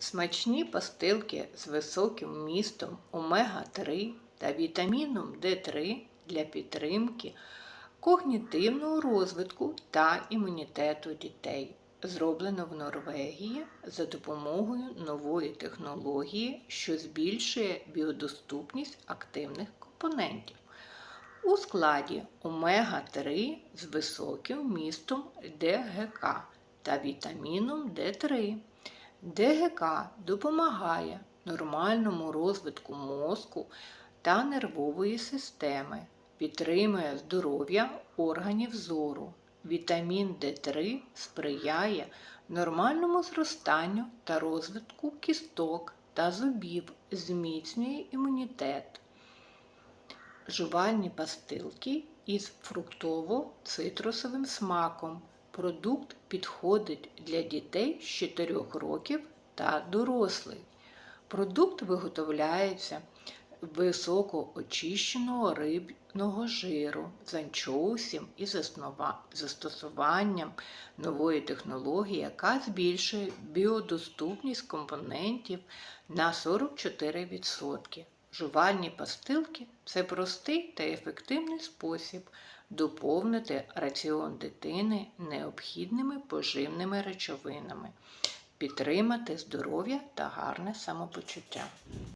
Смачні пастилки з високим вмістом омега-3 та вітаміном D3 для підтримки когнітивного розвитку та імунітету дітей. Зроблено в Норвегії за допомогою нової технології, що збільшує біодоступність активних компонентів. У складі омега-3 з високим вмістом ДГК та вітаміном D3. ДГК допомагає нормальному розвитку мозку та нервової системи, підтримує здоров'я органів зору. Вітамін D3 сприяє нормальному зростанню та розвитку кісток та зубів, зміцнює імунітет. Жувальні пастилки із фруктово-цитрусовим смаком. Продукт підходить для дітей з 4 років та дорослих. Продукт виготовляється високоочищеного рибного жиру з анчоусів і застосуванням нової технології, яка збільшує біодоступність компонентів на 44%. Жувальні пастилки це простий та ефективний спосіб доповнити раціон дитини необхідними поживними речовинами, підтримати здоров'я та гарне самопочуття.